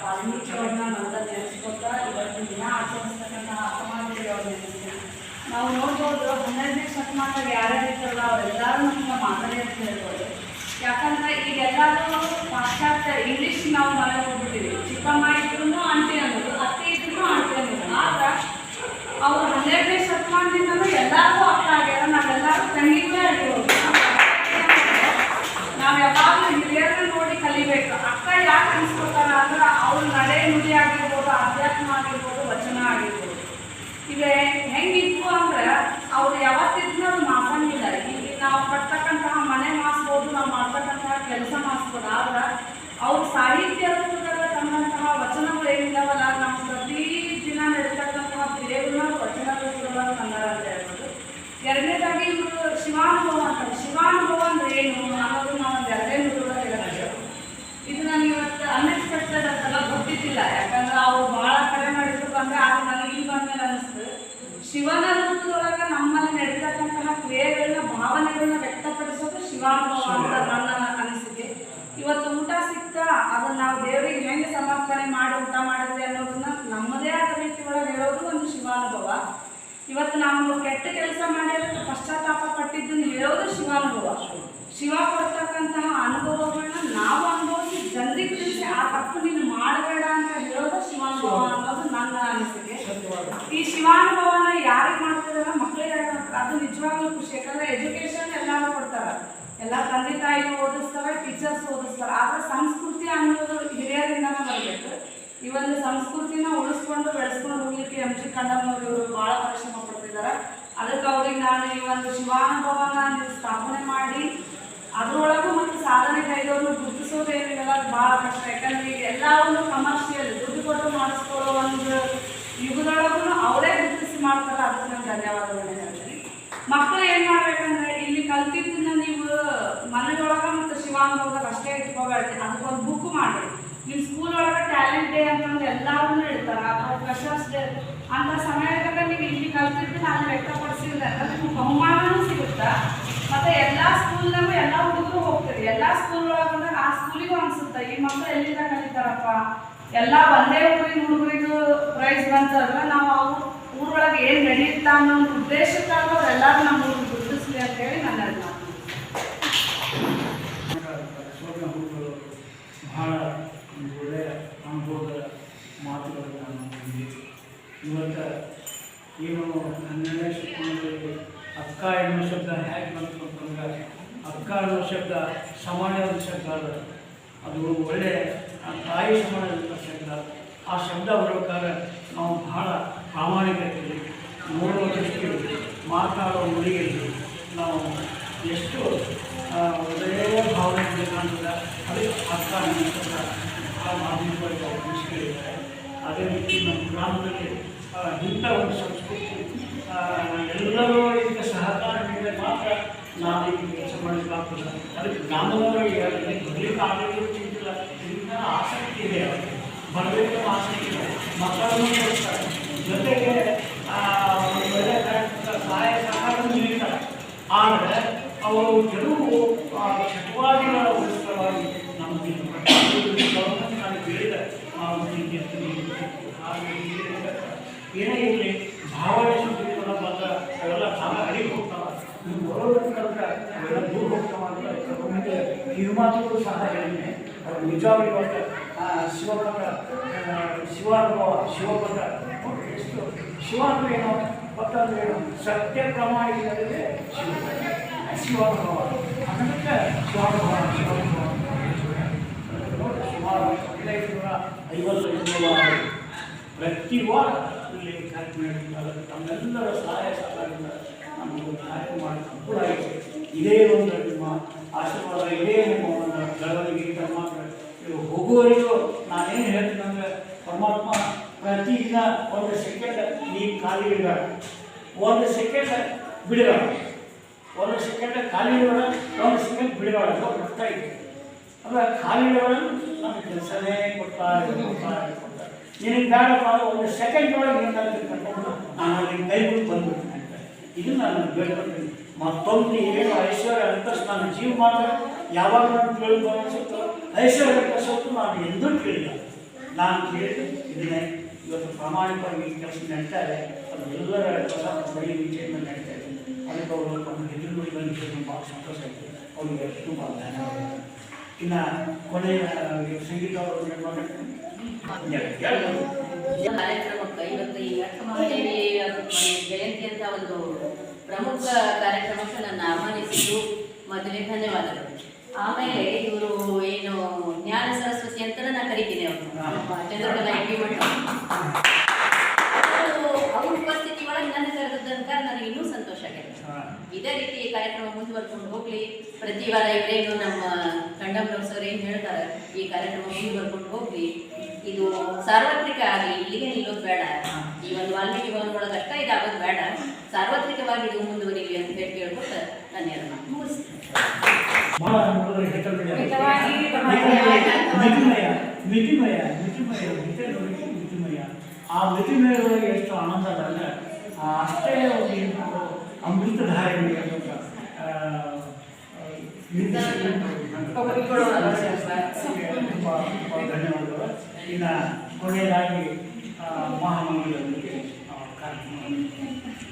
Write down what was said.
ವಾಲ್ಮೀಕಿಯವ್ರನ್ನ ನಂತ ನೆನೆಸ್ಕೊತಾ ಇವತ್ತಿನ ದಿನ ಆಚರಿಸ್ತಕ್ಕಂಥ ಅಸಮಾಜಿಕರವ್ರು ನೆನೆಸ್ತೀನಿ ನಾವು ನೋಡ್ಬೋದು ಹನ್ನೆರಡನೇ ಶತಮಾನದಾಗ ಯಾರ್ಯಾರು ಇರ್ತಾರಲ್ಲ ಅವರೆಲ್ಲರೂ ನಮ್ಮ ಹೇಳ್ಬೋದು ಯಾಕಂದ್ರೆ ಈಗ ಎಲ್ಲರೂ ಪಾಶ್ಚಾತ್ಯ ಇಂಗ್ಲೀಷ್ ನಾವು ಮನೆಗೆ ಹೋಗ್ಬಿಟ್ಟಿವಿ ಚಿಕ್ಕಮ್ಮ ಇದ್ರು ಆಂಟಿ ಅನ್ನೋದು ಅತ್ತೆ ಇದ್ರು ಆಂಟಿ ಅನ್ನೋದು ಆದ್ರೆ ಅವ್ರು ಹನ್ನೆರಡನೇ ಶತಮಾನದಿಂದಲೂ ಎಲ್ಲರಿಗೂ ಅರ್ಥ ಆಗ್ಯಾರ ನಾವೆಲ್ಲರೂ ತಂಗಿಗಳೇ ಆಗಿರೋದು ನಾವು ಯಾವಾಗಲೂ ಹಿರಿಯರನ್ನ ನೋಡಿ ಕಲಿಬೇಕು ಅಕ್ಕ ಯಾಕೆ ಅನ್ಸ್ಕೊತಾರ ಅಂದ್ರೆ ಅವ್ರ ನಡೆ ನುಡಿ ಅಧ್ಯಾತ್ಮ ಆಗಿರ್ಬೋದು ವಚನ ಆಗಿರ್ಬೋದು. ಈಗ ಹೆಂಗಿತ್ತು ಅಂದ್ರೆ, ಅವ್ರು ಯಾವತ್ತಿದ್ರು ಅದು ಮಾಸಂಗಿಲ್ಲ ಈಗ ನಾವು ಕಟ್ತಕ್ಕಂತಹ ಮನೆ ಮಾಸ್ಬೋದು ನಾವು ಮಾಡ್ತಕ್ಕಂತಹ ಕೆಲಸ ಮಾಸ್ಬೋದು ಆದ್ರೆ ಅವ್ರ ಸಾಹಿತ್ಯ ರೂಪದಾಗ ತಂದಂತಹ ವಚನಗಳು ಏನಿದಾವಲ್ಲ ನಾವು ಪ್ರತಿ ದಿನ ನಡೀತಕ್ಕಂತಹ ದೇವರನ್ನ ವಚನ ರೂಪದೊಳಗೆ ತಂದಾರ ಅಂತ ಹೇಳ್ಬೋದು ಎರಡನೇದಾಗಿ ಇವರು ಶಿವಾನುಭವ ಅಂತಾರೆ ಶಿವಾನುಭವ ಅಂದ್ರೆ ಏನು ಅನ್ನೋದು ನಾವು ಒಂದು ಎರಡನೇ ನುಡಿಯೊಳಗೆ ಹೇಳಬೇಕು ಇದು ನನಗೆ ಇವತ್ತು ಅನ್ಎಕ್ಸ್ಪೆಕ್ಟೆಡ್ ಅಂತೆಲ್ಲ ಗೊತ್ತಿದ್ದಿಲ್ಲ ಯಾಕಂದ್ರೆ ಅವ್ರು ಭಾಳ ಕರೆ ಮಾಡಿದ್ರು ಬಂದ್ರೆ ಆಗ ನನಗೆ ಇಲ್ಲಿ ಬಂದ್ಮೇಲೆ ಅನಿಸ್ತು ಶಿವನ ರೂಪದೊಳಗೆ ನಮ್ಮಲ್ಲಿ ನಡೀತಕ್ಕಂತಹ ಕ್ರಿಯೆಗಳನ್ನ ಭಾವನೆಗಳನ್ನ ವ್ಯಕ್ತಪಡಿಸೋದು ಶಿವಾನುಭವ ಅಂತ ನನ್ನ ಅನಿಸಿಕೆ ಇವತ್ತು ಊಟ ಸಿಕ್ತಾ ಅದನ್ನ ನಾವು ದೇವರಿಗೆ ಹೆಂಗೆ ಸಮರ್ಪಣೆ ಮಾಡಿ ಊಟ ಮಾಡಿದ್ವಿ ಅನ್ನೋದನ್ನ ನಮ್ಮದೇ ಆದ ರೀತಿ ಒಳಗೆ ಹೇಳೋದು ಒಂದು ಶಿವಾನುಭವ ಇವತ್ತು ನಾವು ಕೆಟ್ಟ ಕೆಲಸ ಮಾಡಿ ಅದಕ್ಕೆ ಪಶ್ಚಾತ್ತಾಪ ಪಟ್ಟಿದ್ದನ್ನು ಹೇಳೋದು ಶಿವಾನುಭವ ಶಿವ ಕೊಡ್ತಕ್ಕಂತಹ ಅನುಭವಗಳನ್ನ ನಾವು ಅನುಭವಿಸಿ ಜನರಿಗೆ ತಿಳಿಸಿ, ಆ ತಪ್ಪು ನೀನು ಮಾಡಬೇಡ ಅಂತ ಹೇಳೋದು ಶಿವಾನುಭವ ಅನ್ನೋದು ನನ್ನ ಅನಿಸಿಕೆ ಈ ಶಿವಾನುಭವನ ಯಾರಿಗೆ ಮಾಡ್ತಿದಾರ ಮಕ್ಕಳಿಗೆ ಯಾರಿಗೆ ಮಾಡ್ತಾರೆ ಅದು ನಿಜವಾಗ್ಲೂ ಖುಷಿ ಯಾಕಂದ್ರೆ ಎಜುಕೇಶನ್ ಎಲ್ಲರೂ ಕೊಡ್ತಾರೆ ಎಲ್ಲ ತಂದೆ ತಾಯಿನೂ ಓದಿಸ್ತಾರೆ ಟೀಚರ್ಸ್ ಓದಿಸ್ತಾರೆ ಆದ್ರೆ ಸಂಸ್ಕೃತಿ ಅನ್ನೋದು ಹಿರಿಯರಿಂದನೇ ಬರಬೇಕು ಈ ಒಂದು ಸಂಸ್ಕೃತಿನ ಉಳಿಸ್ಕೊಂಡು ಬೆಳೆಸ್ಕೊಂಡು ಹೋಗ್ಲಿಕ್ಕೆ ಎಂ ಜಿ ಕಣ್ಣಮ್ಮನವರು ಇವರು ಭಾಳ ಪರಿಶ್ರಮ ಪಡ್ತಿದ್ದಾರೆ ಅದಕ್ಕೆ ಅವ್ರಿಗೆ ನಾನು ಈ ಒಂದು ಶಿವಾನುಭವನ ನೀವು ಸ್ಥಾಪನೆ ಮಾಡಿ ಅದರೊಳಗೂ ಮತ್ತು ಸಾಧನೆ ಕೈದವ್ರನ್ನ ಗುರುತಿಸೋದು ಏನಿಲ್ಲ ಭಾಳ ಕಷ್ಟ. ಯಾಕಂದ್ರೆ ಈಗ ಎಲ್ಲವನ್ನು ಕಮರ್ಷಿಯಲ್ ದುಡ್ಡು ಕೊಟ್ಟು ಮಾಡಿಸ್ಕೊಳ್ಳೋ ಒಂದು ಯುಗದೊಳಗೂ ಅವರೇ ಗುರುತಿಸಿ ಮಾಡ್ತಾರೆ, ಅದಕ್ಕೆ ನಾನು ಧನ್ಯವಾದಗಳು ಹೇಳ್ತೀನಿ ಮಕ್ಕಳು ಏನು ಮಾಡ್ಬೇಕಂದ್ರೆ, ಇಲ್ಲಿ ಕಲ್ತಿದ್ದನ್ನ ನೀವು ಮನೆಯೊಳಗೆ ಮತ್ತು ಶಿವಾನುಭವದಾಗ ಅಷ್ಟೇ ಇಟ್ಕೋಬೇಡಿ, ಅದಕ್ಕೊಂದು ಬುಕ್ ಮಾಡಿ. ನಿಮ್ಮ ಸ್ಕೂಲ್ ಒಳಗೆ ಟ್ಯಾಲೆಂಟ್ ಡೇ ಅಂತಂದ್ರೆ ಎಲ್ಲರೂ ಇಡ್ತಾರೆ ಅಥವಾ ಫ್ರೆಷರ್ಸ್ ಡೇ ಅಂತ ಸಮಯದಾಗ ನೀವು ಇಲ್ಲಿ ಕಲ್ತಿದ್ದು ನಾನು ವ್ಯಕ್ತಪಡಿಸಿದ್ರೆ ನಿಮ್ಗೆ ಬಹುಮಾನವೂ ಸಿಗುತ್ತೆ. ಮತ್ತು ಎಲ್ಲ ಸ್ಕೂಲ್ನಾಗೂ ಎಲ್ಲ ಹುಡುಗರು ಎಲ್ಲ ಸ್ಕೂಲ್ ಒಳಗೆ ಬಂದಾಗ ಆ ಸ್ಕೂಲಿಗೂ ಅನ್ಸುತ್ತೆ, ಈ ಮಕ್ಕಳು ಎಲ್ಲಿಂದ ಕಲಿತಾರಪ್ಪ? ಎಲ್ಲ ಒಂದೇ ಊರಿನ ಹುಡುಗರಿಗೂ ಪ್ರೈಸ್ ಬಂತಲ್ಲ ನಾವು ಅವ್ರ ಊರೊಳಗೆ ಏನು ನಡೆಯುತ್ತಾ ಅನ್ನೋ ಒಂದು ಉದ್ದೇಶಕ್ಕಾಗಿ ಅವರೆಲ್ಲರೂ ನಮ್ಮ ಊರಿಗೆ ಗುರುತಿಸ್ಲಿ ಅಂತ ಹೇಳಿ ನನ್ನ ಬಹಳ ಇವತ್ತು ಏನು ಹನ್ನೆರಡನೇ ಶತಮಾನದಲ್ಲಿ ಅಕ್ಕ ಎನ್ನುವ ಶಬ್ದ ಹೇಗೆ ಬಂತು? ಅನ್ನೋ ಶಬ್ದ ಸಾಮಾನ್ಯವಾದ ಶಬ್ದ ಅದು ಒಳ್ಳೆಯ ಆ ತಾಯಿ ಸಮಾನದ ಶಬ್ದ. ಆ ಶಬ್ದ ಬರಬೇಕಾದ್ರೆ ನಾವು ಬಹಳ ಪ್ರಾಮಾಣಿಕತೆ ನೋಡುವ ದೃಷ್ಟಿಯಲ್ಲಿ ಮಾತಾಡುವ ನುಡಿಯಲ್ಲಿ ನಾವು ಎಷ್ಟು ಆ, ಒಳ್ಳೆಯ ಭಾವನೆ ಕಾಣ್ತದೆ ಅದೇ ಅರ್ಥ ಅನ್ನಿಸ್ತದ ಬಹಳ ಮಾಧ್ಯಮವಾಗಿ ಅವರು ಹಂಚಿಕೊಂಡಿದ್ದಾರೆ ಅದೇ ರೀತಿ ನಮ್ಮ ಗ್ರಾಮದಲ್ಲಿ ಆ, ಇಂಥ ಒಂದು ಸಂಸ್ಕೃತಿ ಎಲ್ಲರೂ ಇದಕ್ಕೆ ಸಹಕಾರ ನೀಡಿದರೆ ಮಾತ್ರ ನಾವು ಈ ಕೆಲಸ ಮಾಡಲಿಕ್ಕಾಗ್ತದೆ ಅದಕ್ಕೆ ಅದಕ್ಕೆ ಬರ್ಲಿಕ್ಕೆ ಆಗಲಿಕ್ಕೆ ಚಿಂತಿಲ್ಲ ಇದರಿಂದ ಆಸಕ್ತಿ ಇದೆ ಬರಬೇಕು ಆಸಕ್ತಿ ಇದೆ. ಮಕ್ಕಳನ್ನು ಕಲಿಸ್ತಾರೆ ಜೊತೆಗೆ ಕಾರ್ಯಕ್ರಮದ ಸಹಾಯ ಸಹಕಾರ ನೀಡ್ತಾರೆ. ಆದರೆ, ಅವರು ಕೆಲವು ಚಟುವಟಿಕೆಗಳ ಉಳಿಸ್ಕೊಳ್ಳವಾಗಿ ನಮಗೆ ನಾನು ಹೇಳಿದ ಹಾಗೆ. ಏನೇ ಕೆಲವೊಮ್ಮೆ ಕಿರುಮಾತುಗಳು ಸಹ ಹೇಳಿದೆ ನಿಜವಾಗಿ ಇವತ್ತು ಆ, ಶಿವಾನುಭವ ಶಿವಪದ ಎಷ್ಟು ಶಿವ ಅಂದ್ರೆ ಏನು ಪದ ಅಂದ್ರೆ ಏನು ಸತ್ಯ ಪ್ರಮಾಣಿಕರಿಗೆ ಶಿವ ಶಿವಾನುಭವ. ಅದಕ್ಕೆ ಶಿವಾನುಭವ ಶಿವಾನುಭವ ನೋಡಿ ಸುಮಾರು ಹದಿನೈದು ನೂರ ಐವತ್ತೈದು ಪ್ರತಿ ವಾರ ಇಲ್ಲಿ ಕಾರ್ಯಕ್ರಮ ತಮ್ಮೆಲ್ಲರ ಸಹಾಯ ಸಹಕಾರದಿಂದ ನಮಗೆ ಕಾರ್ಯಕ್ರಮ ಮಾಡಿ ಅನುಕೂಲ ಇದೇ ಒಂದು ನಿಮ್ಮ ಆಶೀರ್ವಾದ ಇದೇ ನಿಮ್ಮ ಒಂದು ಬೆಳವಣಿಗೆ ಇವು ಹೋಗುವವರೆಗೂ ನಾನೇನು ಹೇಳ್ತೀನಿ ಅಂದರೆ ಪರಮಾತ್ಮ ಪ್ರತಿದಿನ ಒಂದು ಸೆಕೆಂಡ್ ನೀ ಖಾಲಿ ಇಡಬೇಡ. ಒಂದು ಸೆಕೆಂಡ್ ಬಿಡಬೇಡ. ಒಂದು ಸೆಕೆಂಡ್ ಖಾಲಿ ಇಡಬೇಡ, ಒಂದು ಸೆಕೆಂಡ್ ಬಿಡಬೇಡ. ಬರ್ತಾ ಇದೆ. ಅಂದರೆ ಖಾಲಿ ಇಡಬೇಡ ನಮ್ಗೆ ಕೆಲಸನೇ ಕೊಡ್ತಾ ಕೊಡ್ತಾ ಇದೆ ಕೊಡ್ತಾ ನಿನಗೆ ಬೇಡಪ್ಪ ಅಂದ್ರೆ ಒಂದು ಸೆಕೆಂಡ್ ಒಳಗೆ ಏನಾದ್ರು ನಾನು ಅಲ್ಲಿ ಕೈ ಬಂದ್ಬಿಡ್ತೀನಿ ಅಂತ. ಇದು ನಾನು ಬೇಡ್ಕೊಳ್ತೀನಿ ಮತ್ತೊಂದು ಏನು ಐಶ್ವರ್ಯ ಅಂತ ನಾನು ಜೀವ ಮಾತ್ರ ಯಾವಾಗ ನಾನು ಕೇಳಿದ ಅನಿಸುತ್ತೋ ಐಶ್ವರ್ಯ ಅಂತ ಸೊತ್ತು ನಾನು ಎಂದೂ ಕೇಳಿಲ್ಲ. ನಾನು ಕೇಳಿದ್ದು ಇದನ್ನೇ. ಇವತ್ತು ಪ್ರಾಮಾಣಿಕವಾಗಿ ಕೆಲಸ ನಡೀತಾರೆ ಅದು ಎಲ್ಲರ ಕೆಲಸ ಬರೀ ವಿಷಯದಲ್ಲಿ ನಡೀತಾ ಇದೆ. ಅದಕ್ಕೆ ಅವರು ನಮ್ಮ ಎದುರುಗಡೆ ಬಂದಿದ್ದು ಭಾಳ ಸಂತೋಷ ಆಯಿತು. ಅವರಿಗೆ ತುಂಬ ಧನ್ಯವಾದ ಇನ್ನು ಕೊನೆಯ ಸಂಗೀತ ಅವರು ಕಾರ್ಯಕ್ರಮಕ್ಕೆ ಇವತ್ತು ಈ ಜಯಂತಿ ಅಂತ ಒಂದು ಪ್ರಮುಖ ಕಾರ್ಯಕ್ರಮಕ್ಕೆ ನನ್ನ ಆಹ್ವಾನಿಸಿದ್ದು ಮೊದಲೇ ಧನ್ಯವಾದಗಳು. ಆಮೇಲೆ ಇವರು ಏನು ಜ್ಞಾನ ಸರಸ್ವತಿ ಅಂತ ನಾನು ಕರಿತೀನಿ ಅವರು ಚಂದ್ರಕಲಾ ಐಟಿ ಮಠ ಅವರು ಉಪಸ್ಥಿತಿ ಒಳಗೆ ನನ್ನ ಕರೆದದ್ದಂತ ನನಗೆ ಇನ್ನೂ ಸಂತೋಷ ಆಗಿದೆ. ಇದೇ ರೀತಿ ಈ ಕಾರ್ಯಕ್ರಮ ಮುಂದುವರ್ಕೊಂಡು ಹೋಗ್ಲಿ. ಪ್ರತಿ ವಾರ ಇವರೇನು ನಮ್ಮ ಕಂಡಮ್ರವ್ ಸರ್ ಏನು ಹೇಳ್ತಾರೆ ಈ ಕಾರ್ಯಕ್ರಮ ಮುಂದುವರ್ಕೊಂಡು ಹೋಗ್ಲಿ. ಇದು ಸಾರ್ವತ್ರಿಕ ಆಗಲಿ ಇಲ್ಲಿಗೆ ನಿಲ್ಲೋದು ಬೇಡ. ವಾಲ್ಮೀಕಿ ಅಷ್ಟೇ ಇದಾಗೋದು ಬೇಡ. ಸಾರ್ವತ್ರಿಕವಾಗಿ ಇದು ಮುಂದುವರಿಲಿ ಅಂತ ಹೇಳಿ ಕೇಳ್ಬಿಟ್ಟು ನಾನು ಮುಗಿಸ್ತೀನಿ ಮಿತಿಮಯ ಮಿತಿ ಮಿತಿಮಯ ಆ ಮಿತಿಮಯದೊಳಗೆ ಎಷ್ಟು ಆನಂದ ಆ ಅಷ್ಟೇ ಒಂದು ಅಮೃತಧಾರಣೆ ಧನ್ಯವಾದಗಳು. ಇನ್ನು ಕೊನೆಯದಾಗಿ ಆ, Amém.